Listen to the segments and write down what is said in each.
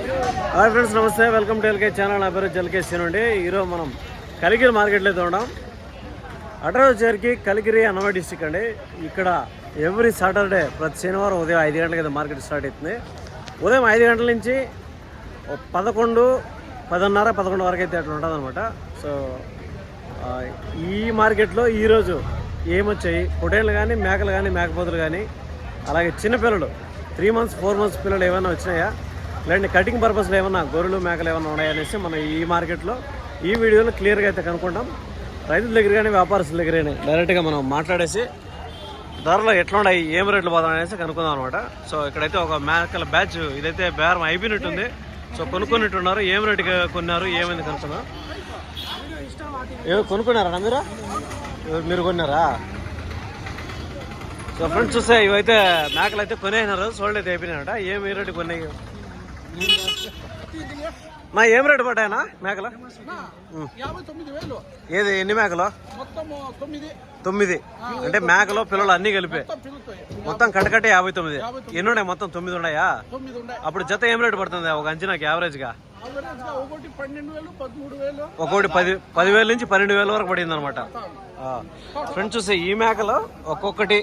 Hi friends నమస్తే. Welcome to LK channel నా పేరు జల్కే అండి. ఈరోజు మనం కలిగిరి మార్కెట్లో అయితే ఉన్నాం. చేరికి కలిగిరి అన్నమయ్య డిస్టిక్ అండి. ఇక్కడ ఎవ్రీ సాటర్డే ప్రతి శనివారం ఉదయం ఐదు గంటలకి అయితే మార్కెట్ స్టార్ట్ అవుతుంది. ఉదయం ఐదు గంటల నుంచి పదకొండు పదిన్నర పదకొండు వరకు అయితే అట్లా ఉంటుంది అనమాట సో ఈ మార్కెట్లో ఈరోజు ఏమొచ్చాయి? పొటేళ్ళు కానీ మేకలు కానీ మేకపోతులు కానీ అలాగే చిన్నపిల్లలు త్రీ మంత్స్ ఫోర్ మంత్స్ పిల్లలు ఏమైనా వచ్చినాయా? లేదంటే కటింగ్ పర్పస్లో ఏమన్నా గొర్రెలు మేకలు ఏమైనా ఉన్నాయనేసి మనం ఈ మార్కెట్లో ఈ వీడియోలో క్లియర్గా అయితే కనుక్కుంటాం. రైతుల దగ్గర కానీ వ్యాపారస్తుల దగ్గర డైరెక్ట్గా మనం మాట్లాడేసి ధరలు ఎట్లా ఉన్నాయి ఏం రేట్లు పోదాం అనేసి కనుక్కుందాం అనమాట సో ఇక్కడైతే ఒక మేకల బ్యాచ్ ఇదైతే బేరం అయిపోయినట్టుంది. సో కొనుక్కున్నట్టున్నారు ఏం రేటుగా కొన్నారు ఏమైంది కనుక్కున్నాం ఏమో కొనుక్కున్నారా మీరు మీరు కొన్నారా? సో ఫ్రెండ్స్ చూస్తే ఇవైతే మేకలు అయితే కొనేసినారు సోల్డ్ అయితే అయిపోయినాయట ఏం ఏ రేటు కొన్నాయి? మా ఏం రేటు పడ్డాయనా మేకలు? ఏది ఎన్ని మేకలు? తొమ్మిది. అంటే మేకలు పిల్లలు. అన్నీ కలిపి. మొత్తం కట్టకట్టే యాభై తొమ్మిది. ఎన్ని ఉన్నాయి? మొత్తం తొమ్మిది ఉన్నాయా? అప్పుడు జత ఏం రేటు పడుతుంది? ఒక అంచనాకి Average గా ఒకటి పది పదివేల నుంచి పన్నెండు వేల వరకు పడింది అనమాట ఫ్రెండ్స్ చూస్తే ఈ మేకలు ఒక్కొక్కటి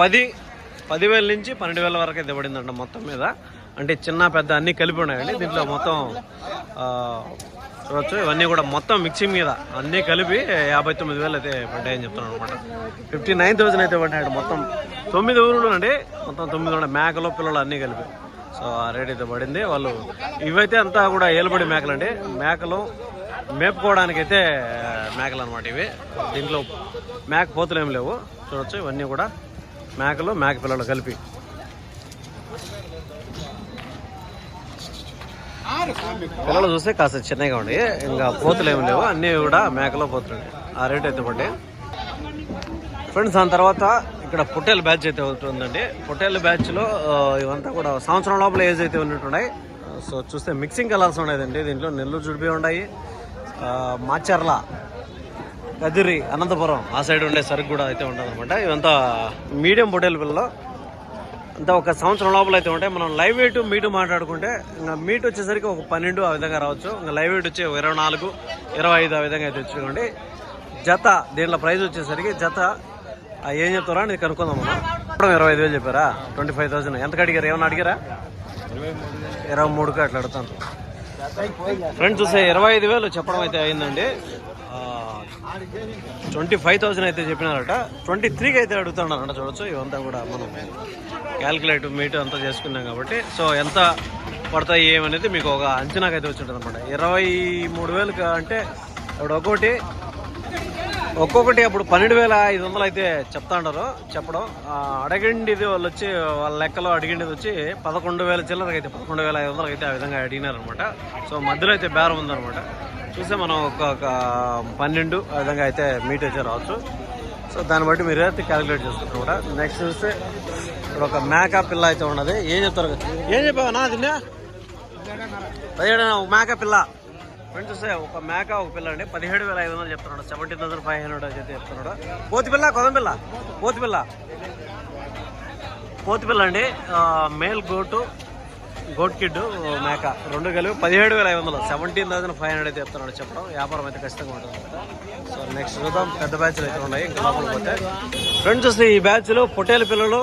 పది పదివేల నుంచి పన్నెండు వేల వరకు అయితే పడిందంట మొత్తం మీద. అంటే చిన్న పెద్ద అన్ని కలిపి ఉన్నాయండి. దీంట్లో మొత్తం చూడవచ్చు చూడొచ్చు. ఇవన్నీ కూడా మొత్తం మిక్సింగ్ మీద అన్నీ కలిపి యాభై తొమ్మిది వేలు అయితే పడ్డాయని చెప్తున్నాను అనమాట ఫిఫ్టీ నైన్ థౌసండ్ అయితే పడ్డాయండి మొత్తం. తొమ్మిది ఊరులు అండి మొత్తం తొమ్మిది ఉన్నాయి. మేకలు పిల్లలు అన్నీ కలిపి. సో ఆ రేట్ అయితే పడింది. వాళ్ళు ఇవైతే అంతా కూడా ఏలుబడి మేకలు అండి మేకలు మేపుకోవడానికి అయితే మేకలు అనమాట ఇవి. దీంట్లో మేక పోతులు ఏం లేవు. చూడొచ్చు. ఇవన్నీ కూడా మేకలు మేక పిల్లలు కలిపి. పిల్లలు చూస్తే కాస్త చిన్నగా ఉండి. ఇంకా పోతులు ఏమి లేవు. అన్నీ కూడా మేకలో పోతున్నాయి ఆ రేట్ అయితే పడ్డాయి. ఫ్రెండ్స్ దాని తర్వాత ఇక్కడ పొట్టేల్ బ్యాచ్ అయితే ఉంటుందండి ఉందండి. బ్యాచ్లో ఇవంతా కూడా సంవత్సరం లోపల ఏజ్ అయితే ఉన్నట్టున్నాయి. సో చూస్తే మిక్సింగ్ కలర్స్ ఉన్నాయండి దీంట్లో నెల్లూరు జుడిపి ఉన్నాయి మాచర్ల కదిరి అనంతపురం ఆ సైడ్ ఉండే సరుకు కూడా అయితే ఉంటుంది అనమాట ఇవంతా మీడియం పొట్టేల్ పిల్లలు. అంతా ఒక సంవత్సరం లోపల అయితే ఉంటాయి. మనం లైవ్ వెయిట్ మీటు మాట్లాడుకుంటే ఇంకా మీట్ వచ్చేసరికి ఒక పన్నెండు ఆ విధంగా రావచ్చు. ఇంకా లైవ్ వెయిట్ వచ్చి ఇరవై నాలుగు ఇరవై ఐదు ఆ విధంగా అయితే వచ్చుకోండి జత దీంట్లో ప్రైస్ వచ్చేసరికి జత ఆ ఏం చెప్తారా అని కనుక్కుందాం మనం ఇప్పుడు ఇరవై ఐదు వేలు చెప్పారా? Twenty five thousand. ఎంతకు అడిగారు ఏమన్నా అడిగారా? ఇరవై మూడుకి అట్లా అడుగుతాను. ఫ్రెండ్స్ చూస్తే ఇరవై ఐదు వేలు చెప్పడం అయితే అయిందండి. ట్వంటీ ఫైవ్ థౌసండ్ అయితే చెప్పినారట. ట్వంటీ త్రీకి అయితే అడుగుతున్నారంట చూడొచ్చు. ఇవంతా కూడా మనం క్యాల్కులేట్ మీట్ అంతా చేసుకున్నాం కాబట్టి. సో ఎంత పడతాయి ఏమనేది మీకు ఒక అంచనాకి అయితే వచ్చింటుంది అనమాట ఇరవై మూడు వేలు అంటే ఇప్పుడు ఒక్కొక్కటి ఒక్కొక్కటి అప్పుడు పన్నెండు వేల ఐదు వందలు అయితే చెప్తా ఉంటారు చెప్పడం. అడగండిది వాళ్ళు వచ్చి వాళ్ళ లెక్కలో అడిగిండిది వచ్చి పదకొండు వేల చిల్లరకి అయితే పదకొండు వేల ఐదు వందలకి అయితే ఆ విధంగా అడిగినారనమాట సో మధ్యలో అయితే బేరం ఉందనమాట చూస్తే మనం ఒక పన్నెండు ఆ విధంగా అయితే మీట్ అయితే రావచ్చు. సో దాన్ని బట్టి మీరు అయితే క్యాలిక్యులేట్ చేసుకుంటారు కూడా. నెక్స్ట్ చూస్తే ఇప్పుడు ఒక మేకా పిల్ల అయితే ఉన్నది. ఏం చెప్తారు? ఏం చెప్పావు నా తిన్నా పదిహేడు ఒక మేక పిల్ల. ఫ్రెండ్స్ చూస్తే ఒక మేక ఒక పిల్ల అండి. పదిహేడు వేల ఐదు వందలు చెప్తున్నాడు. సెవెంటీన్ థౌసండ్ ఫైవ్ హండ్రెడ్ అయితే చెప్తున్నాడు. పోతి పిల్ల కొదం పిల్ల? పోతి పిల్ల. పోతి పిల్ల అండి. మేల్ గోటు గోట్ కిడ్ మేక. రెండు కలిపి పదిహేడు వేల ఐదు వందలు. సెవెంటీన్ థౌసండ్ ఫైవ్ హండ్రెడ్ అయితే చెప్తున్నాడు చెప్పడం. వ్యాపారం అయితే ఖచ్చితంగా ఉంటుంది సో నెక్స్ట్ చూద్దాం. పెద్ద బ్యాచ్లు అయితే ఉన్నాయి. ఇంకా లోపల పోతే. ఫ్రెండ్స్ చూస్తే ఈ బ్యాచ్లో పొట్టేల పిల్లలు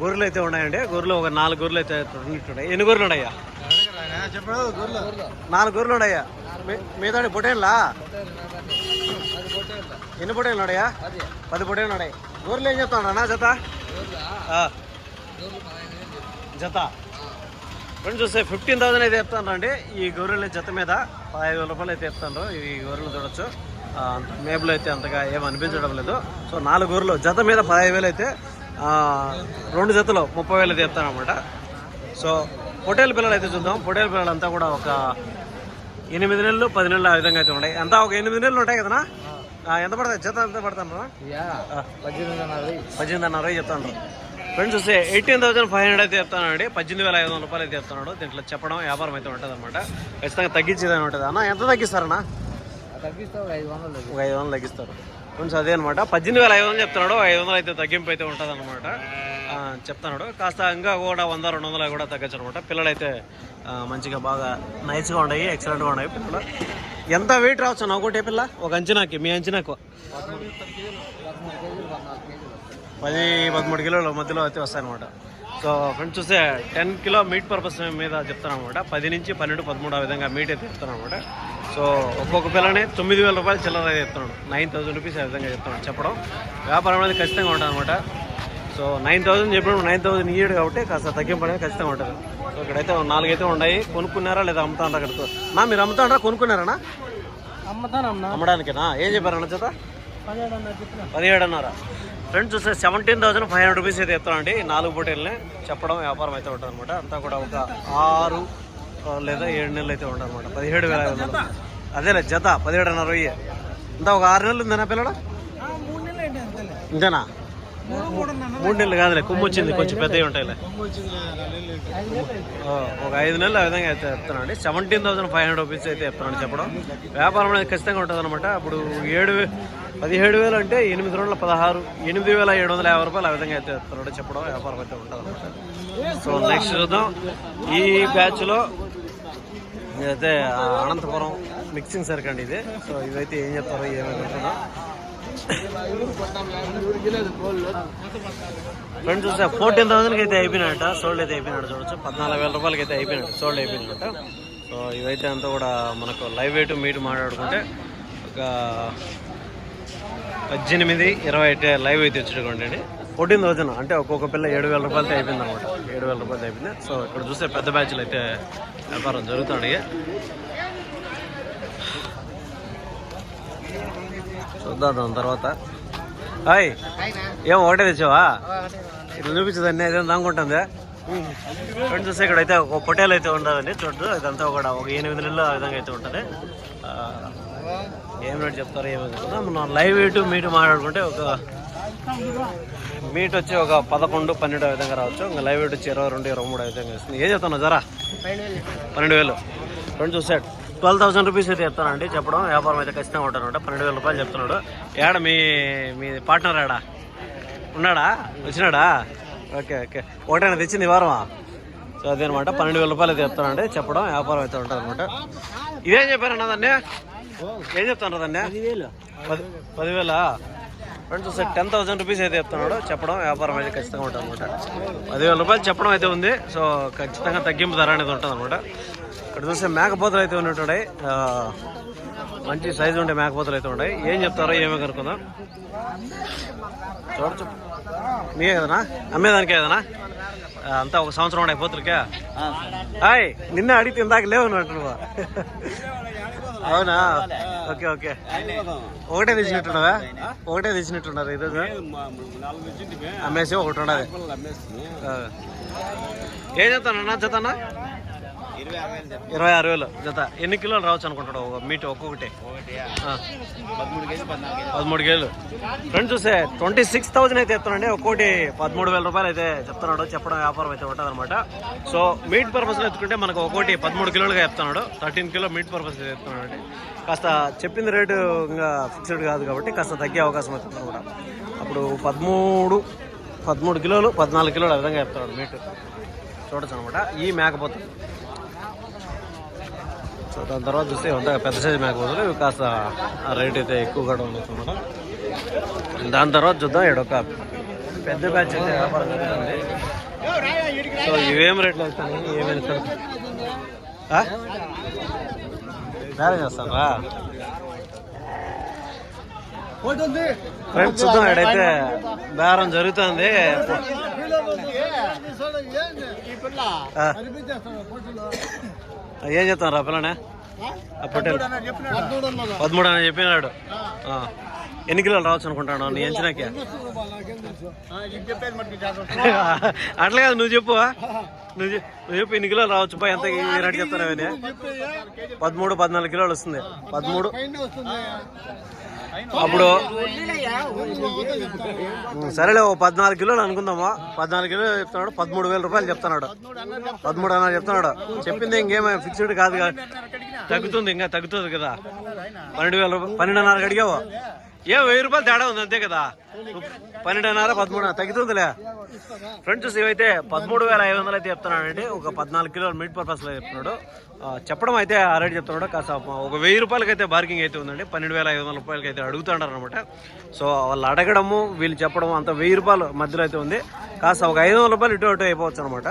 గొర్రెలు అయితే ఉన్నాయండి. గొర్రెలు ఒక నాలుగు గొర్రెలు అయితే ఉన్నాయి. ఎన్ని గొర్రెలు ఉన్నాయా? నాలుగు గొర్రెలు ఉన్నాయా? మీద పొట్టేళ్ళా? ఎన్ని పొట్టేలు ఉన్నాయా? పది పొట్టేలు ఉన్నాయి. గొర్రెలు ఏం చెప్తాను నా జత? జత. ఫ్రెండ్స్ చూస్తే ఫిఫ్టీన్ థౌసండ్ అయితే చెప్తాను అండి ఈ గొర్రెల జత మీద పదహైదు వేల రూపాయలు అయితే చెప్తాను ఈ గొర్రెలు చూడొచ్చు. మేబులు అయితే అంతగా ఏం అనిపించడం లేదు. సో నాలుగు గొర్రెలు జత మీద పదహైదు వేలు అయితే రెండు జతలు ముప్పై వేలు అయితే చెప్తాను అనమాట సో పొటేల్ పిల్లలు అయితే చూద్దాం. పొటేల్ పిల్లలు అంతా కూడా ఒక ఎనిమిది నెలలు పది నెలలు ఆ విధంగా అయితే ఉన్నాయి. అంతా ఒక ఎనిమిది నెలలు ఉంటాయి కదనా? ఎంత పడతాయి? జత ఎంత పడతాను పద్దెనిమిది అన్నర చెప్తాను ఫ్రెండ్స్ చూస్తే ఎయిటీన్ థౌసండ్ ఫైవ్ హండ్రెడ్ అయితే చెప్తానండి. పద్దెనిమిది వేల ఐదు వందల రూపాయలు అయితే చెప్తున్నాడు దీంట్లో చెప్పడం వ్యాపారం అయితే ఉంటుంది అనమాట ఖచ్చితంగా తగ్గించేదని ఉంటుంది అన్న. ఎంత తగ్గిస్తారన్నా? తగ్గిస్తావు ఐదు వందలు ఒక ఐదు వందలు తగ్గిస్తారు. ఫ్రెండ్స్ అదే అనమాట పద్దెనిమిది వేల ఐదు వందలు చెప్తున్నాడు ఐదు వందలు అయితే తగ్గింపు అయితే ఉంటుంది అనమాట ఆ, చెప్తాడు కాస్త ఇంకా కూడా వంద రెండు వందలు కూడా తగ్గచ్చు అనమాట పిల్లలైతే మంచిగా బాగా నైస్గా ఉన్నాయి ఎక్సలెంట్గా ఉన్నాయి పిల్లలు. ఎంత వెయిట్ రావచ్చు నా ఒకటే పిల్ల? ఒక అంచనాకి మీ అంచనాకు. పది పదమూడు కిలోల మధ్యలో అయితే వస్తాయన్నమాట. సో ఫ్రెండ్స్ చూస్తే టెన్ కిలో మీట్ పర్పస్ మీద చెప్తాను అనమాట పది నుంచి పన్నెండు పదమూడు ఆ విధంగా మీట్ అయితే చెప్తాను అనమాట సో ఒక్కొక్క పిల్లని తొమ్మిది వేల రూపాయలు చిల్లర అయితే చెప్తున్నాడు. నైన్ థౌసండ్ రూపీస్ ఆ విధంగా చెప్తున్నాడు చెప్పడం. వ్యాపారం అనేది ఖచ్చితంగా ఉంటుంది అనమాట సో నైన్ థౌసండ్ చెప్పినప్పుడు నైన్ థౌసండ్ ఇయ్యడు కాబట్టి కాస్త తగ్గింపు అనేది ఖచ్చితంగా ఉంటుంది. సో ఇక్కడైతే నాలుగైతే ఉన్నాయి. కొనుక్కున్నారా లేదా అమ్ముతారా అక్కడ? నా మీరు అమ్ముతారా? కొనుక్కున్నారా అమ్మతానమ్మా. అమ్మడానికేనా? ఏం చెప్పారన్న చేత? పదిహేడు అన్న చెప్పిన. పదిహేడున్నర ఫ్రెండ్స్ చూస్తే seventeen thousand five hundred rupees అయితే చెప్తానండి ఈ నాలుగు పూటల్ని చెప్పడం వ్యాపారం అయితే ఉంటుంది అనమాట అంతా కూడా ఒక ఆరు లేదా ఏడు నెలలు అయితే ఉంటుంది అనమాట పదిహేడు వేల ఐదు వందలు. అదేలే జత పదిహేడున్నర వెయ్యి అంతా ఒక ఆరు నెలలు ఉందేనా పిల్లడు? ఇంతేనా? మూడు నెలలు కాదులే కొమ్ము వచ్చింది కొంచెం పెద్దవి ఉంటాయిలే. ఒక ఐదు నెలలు ఆ విధంగా అయితే చెప్తానండి seventeen thousand five hundred rupees అయితే చెప్తున్నాను చెప్పడం. వ్యాపారం అనేది ఖచ్చితంగా ఉంటుంది అనమాట అప్పుడు ఏడు పదిహేడు వేలు అంటే ఎనిమిది రోజుల పదహారు ఎనిమిది వేల ఏడు వందల యాభై రూపాయలు ఆ విధంగా అయితే చెప్తున్నాడు చెప్పడం వ్యాపారం అయితే ఉంటుంది అనమాట సో నెక్స్ట్ చూద్దాం. ఈ బ్యాచ్లో ఇదైతే అనంతపురం మిక్సింగ్ సర్క్ అండి ఇది. సో ఇవైతే ఏం చెప్తారో ఏమైనా ఫ్రెండ్స్ చూస్తే ఫోర్టీన్ థౌసండ్కి అయితే అయిపోయినట్ట సోల్డ్ అయితే అయిపోయినట్టు చూడొచ్చు. పద్నాలుగు వేల రూపాయలకి అయితే అయిపోయినట్టు సోల్డ్ అయిపోయినట్ట సో ఇవైతే అంతా కూడా మనకు లైవ్ వెయిట్ మీట్ మాట్లాడుకుంటే ఒక పద్దెనిమిది ఇరవై అయితే లైవ్ అయితే వచ్చేటండి అండి. ఫోర్టీన్ థౌసండ్ అంటే ఒక్కొక్క పిల్ల ఏడు వేల రూపాయలతో అయిపోయింది అనమాట ఏడు వేల రూపాయలతో అయిపోయింది. సో ఇక్కడ చూస్తే పెద్ద బ్యాచ్లు అయితే వ్యాపారం జరుగుతుంది చూద్దాం దాని తర్వాత. హాయ్ ఏం ఒకటే తెచ్చావా? ఇట్లా చూపించదండి ఏదైనా అనుకుంటుంది ఫ్రెండ్స్ చూస్తే ఇక్కడ అయితే ఒక పొటేలు అయితే ఉంటుందండి చూడదు ఇదంతా కూడా ఒక ఎనిమిది నెలలు ఆ విధంగా అయితే ఉంటుంది. ఏం రేటు చెప్తారో ఏమో చెప్తున్నా మనం లైవ్ ఇటు మీటు మాట్లాడుకుంటే ఒక మీట్ వచ్చి ఒక పదకొండు పన్నెండు విధంగా రావచ్చు. ఇంకా లైవ్ ఇటు వచ్చి ఇరవై రెండు ఇరవై మూడు విధంగా వస్తుంది. ఏం చెప్తున్నావు జరా? పన్నెండు వేలు. ఫ్రెండ్స్ చూస్తే ట్వెల్వ్ థౌసండ్ రూపీస్ అయితే చెప్తానండి చెప్పడం వ్యాపారం అయితే ఖచ్చితంగా ఉంటానమాట పన్నెండు వేల రూపాయలు చెప్తున్నాడు. ఏడ మీ మీ పార్ట్నర్ ఏడా? ఉన్నాడా? వచ్చినాడా? Okay okay. ఒకటైనా తెచ్చింది వారమా? సో అదేనమాట. పన్నెండు వేల రూపాయలు అయితే చెప్తానండి చెప్పడం వ్యాపారం అయితే ఉంటుంది అనమాట ఇదేం చెప్పారన్నా దాన్ని? ఏం చెప్తాను దాన్ని? పది పదివేల? ఫ్రెండ్స్ చూస్తే టెన్ థౌసండ్ రూపీస్ అయితే చెప్తున్నాడు. చెప్పడం వ్యాపారం అయితే ఖచ్చితంగా ఉంటుంది అనమాట పదివేల రూపాయలు చెప్పడం అయితే ఉంది. సో ఖచ్చితంగా తగ్గింపు ధర అనేది ఉంటుంది అనమాట ఇక్కడ చూస్తే మేకపోతలు అయితే ఉన్నట్టున్నాయి. ఆ, మంచి సైజు ఉండే మేకపోతలు అయితే ఉన్నాయి. ఏం చెప్తారో ఏమో కనుక్కుందాం. చూడచ్చు. మీకే కదనా? అమ్మేదానికే కదనా? అంతా ఒక సంవత్సరం ఉండే పోతులకే? హాయ్ నిన్న అడిగితే ఇందాక లేవు నువ్వు అవునా? Okay okay. ఒకటే తెచ్చినట్టున్నావా ఒకటే తెచ్చినట్టున్నారు ఈరోజు అమ్మేసి ఒకటి ఉండదు. ఏం చెప్తానన్నా జతనా ఇరవై ఆరు వేలు. జత. ఎన్ని కిలోలు రావచ్చు అనుకుంటాడు ఒక మీట్ ఒక్కొక్కటి. పదమూడు కేజీలు ఫ్రెండ్స్ చూస్తే ట్వంటీ సిక్స్ థౌసండ్ అయితే చెప్తానండి ఒక్కోటి పదమూడు వేల రూపాయలు అయితే చెప్తున్నాడు. చెప్పడం వ్యాపారం అయితే ఉంటుంది అనమాట సో మీట్ పర్పస్లో ఎత్తుకుంటే మనకు ఒక్కోటి పదమూడు కిలోలుగా చెప్తున్నాడు థర్టీన్ కిలో మీట్ పర్పస్ చెప్తున్నాడు అండి కాస్త చెప్పింది రేటు ఇంకా ఫిక్స్డ్ కాదు కాబట్టి కాస్త తగ్గే అవకాశం అవుతుంది అనమాట అప్పుడు పదమూడు పదమూడు కిలోలు పద్నాలుగు కిలోలు ఆ విధంగా చెప్తున్నాడు మీట్ చూడొచ్చు అనమాట ఈ మేకపోతే. సో దాని తర్వాత చూస్తే అంతా పెద్ద సైజు మేకపోతులు ఇవి కాస్త ఆ రేట్ అయితే ఎక్కువ కూడా ఉండొచ్చు దాని తర్వాత చూద్దాం ఇక్కడ ఒక పెద్ద బ్యాచ్ అయితే వ్యాపారం జరుగుతుంది సో ఇవేం రేట్లు అవుతాయి ఏమైనా బేరం చేస్తారా? ఫ్రెండ్స్ చూద్దాం. ఇక్కడైతే బేరం జరుగుతుంది. ఆ, ఏం చెప్తాను రా పిల్లనే? ఆ? పొట్టేలు పదమూడు అని చెప్పినాడు? ఆ. ఎన్ని కిలోలు రావచ్చు అనుకుంటాను నీ ఎంచినాకే? అట్లా కాదు నువ్వు చెప్పు నువ్వు చెప్పు ఎన్ని కిలోలు రావచ్చు? బా ఎంత ఈ రేటు చెప్తాను పదమూడు పద్నాలుగు కిలోలు వస్తుంది. పదమూడు అప్పుడు సరేలే ఓ పద్నాలుగు కిలోలు అనుకుందామా? పద్నాలుగు కిలోలు చెప్తున్నాడు పదమూడు వేల రూపాయలు చెప్తున్నాడు. పదమూడు అన్న చెప్తున్నాడు. చెప్పింది ఇంకేమో ఫిక్స్డ్ కాదు కదా తగ్గుతుంది ఇంకా తగ్గుతుంది కదా. పన్నెండు వేల రూపాయలు పన్నెండున్నరకు అడిగావు? ఏ వెయ్యి రూపాయలు తేడా ఉంది అంతే కదా? పన్నెండున్నర పదమూడు తగ్గుతుందిలే. ఫ్రెండ్స్ ఇవైతే పదమూడు వేల ఐదు వందలు అయితే చెప్తున్నాడండి. ఒక పద్నాలుగు కిలోల మీట్ పర్పస్లో చెప్తున్నాడు. చెప్పడం అయితే ఆల్రెడీ చెప్తున్నాడు. కాస్త ఒక వెయ్యి రూపాయలకి అయితే బార్కింగ్ అయితే ఉందండి. పన్నెండు వేల ఐదు వందల రూపాయలకి అయితే అడుగుతున్నారు అనమాట సో వాళ్ళు అడగడము వీళ్ళు చెప్పడం అంత వెయ్యి రూపాయలు మధ్యలో అయితే ఉంది. కాస్త ఒక ఐదు వందల రూపాయలు ఇటు అటు అయిపోవచ్చు అనమాట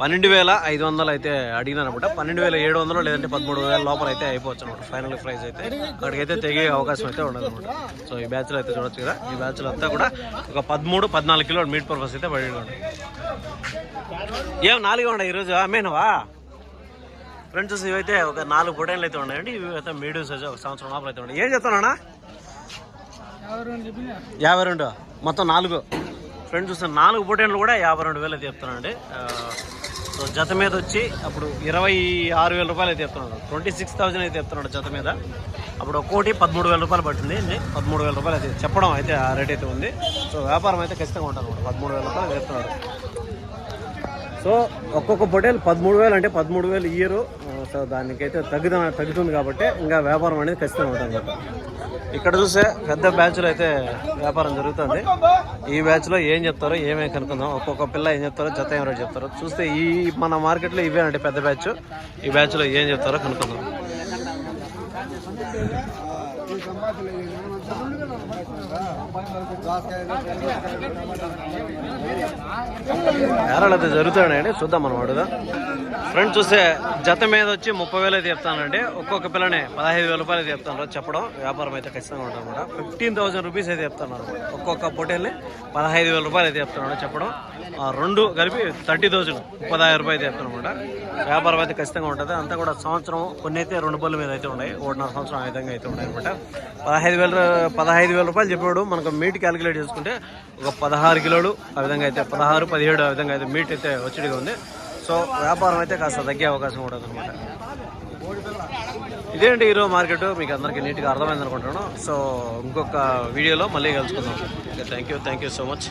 పన్నెండు వేల ఐదు వందలు అయితే అడిగినారు అనమాట పన్నెండు వేల ఏడు వందలు లేదంటే పదమూడు వేల లోపల అయితే అయిపోవచ్చు అనమాట. ఫైనల్ ప్రైస్ అయితే అక్కడికైతే తెగే అవకాశం అయితే ఉండదు అనమాట సో ఈ బ్యాచ్లో అయితే చూడొచ్చు కదా. ఈ బ్యాచ్లో అంతా కూడా ఒక పదమూడు పద్నాలుగు కిలో మీట్ పర్పస్ అయితే పడి ఏం నాలుగు ఉండవు ఈరోజు అమ్మేనవా ఫ్రెండ్స్ ఇవైతే ఒక నాలుగు పొటైన్లు అయితే ఉన్నాయండి. ఇవి అయితే మీడియం సైజ్ ఒక సంవత్సరం లోపల అయితే ఉన్నాయి. ఏం చెప్తానా యాభై రెండు. మొత్తం నాలుగు. ఫ్రెండ్స్ చూస్తే నాలుగు పొటేన్లు కూడా యాభై రెండు వేలు అయితే చెప్తానండి సో జత మీద వచ్చి అప్పుడు ఇరవై ఆరు వేల రూపాయలు అయితే చెప్తున్నాడు ట్వంటీ సిక్స్ థౌసండ్ అయితే చెప్తున్నాడు జత మీద. అప్పుడు ఒక్కోటి పదమూడు వేల రూపాయలు పట్టింది. పదమూడు వేల రూపాయలు అయితే చెప్పడం అయితే ఆ రేట్ అయితే ఉంది. సో వ్యాపారం అయితే ఖచ్చితంగా ఉంటుంది అనమాట పదమూడు వేల రూపాయలు చెప్తున్నాడు సో ఒక్కొక్క పొటేలు పదమూడు వేలు అంటే పదమూడు వేలు ఇయరు. సో దానికైతే తగ్గుద తగ్గుతుంది కాబట్టి ఇంకా వ్యాపారం అనేది ఖచ్చితంగా అవుతుంది ఇక్కడ చూస్తే పెద్ద బ్యాచ్లో అయితే వ్యాపారం జరుగుతుంది. ఈ బ్యాచ్లో ఏం చెప్తారో ఏమేమి కనుక్కుందాం. ఒక్కొక్క పిల్ల ఏం చెప్తారో జత ఏం రేటు చెప్తారో చూస్తే ఈ మన మార్కెట్లో ఇవేనండి పెద్ద బ్యాచ్ ఈ బ్యాచ్లో ఏం చెప్తారో కనుక్కుందాం. బేరాలు అయితే జరుగుతాయండి చూద్దాం మనం అడుగుదాం. ఫ్రెండ్ చూస్తే జత మీద వచ్చి ముప్పై వేలు అయితే చెప్తానండి. ఒక్కొక్క పిల్లని పదహైదు వేల రూపాయలు అయితే చెప్తాను చెప్పడం. వ్యాపారం అయితే ఖచ్చితంగా ఉంటుంది అనమాట. ఫిఫ్టీన్ థౌసండ్ రూపీస్ అయితే చెప్తున్నారు ఒక్కొక్క పొటేల్ని పదహైదు వేల రూపాయలు అయితే చెప్తాను చెప్పడం. ఆ, రెండు కలిపి థర్టీ థౌసండ్ ముప్పదాయిరం రూపాయలు అయితే చెప్తాను అనమాట. వ్యాపారం అయితే ఖచ్చితంగా ఉంటుంది. అంతా కూడా సంవత్సరం కొన్ని అయితే రెండు బళ్ళు మీద అయితే ఉన్నాయి. ఒకటిన్నర సంవత్సరం ఆ విధంగా అయితే ఉన్నాయి అనమాట. పదహైదు వేల పదహైదు వేల రూపాయలు చెప్పాడు మనకు మీట్ క్యాలిక్యులేట్ చేసుకుంటే ఒక పదహారు కిలోలు ఆ విధంగా అయితే పదహారు పదిహేడు ఆ విధంగా అయితే మీట్ అయితే వచ్చేదిగా ఉంది. సో వ్యాపారం అయితే కాస్త తగ్గే అవకాశం ఉంటుంది అనమాట ఇదేంటి ఈరోజు మార్కెట్? మీకు అందరికీ నీట్గా అర్థమైంది అనుకుంటున్నాను సో ఇంకొక వీడియోలో మళ్ళీ కలుసుకుందాం. Thank you thank you so much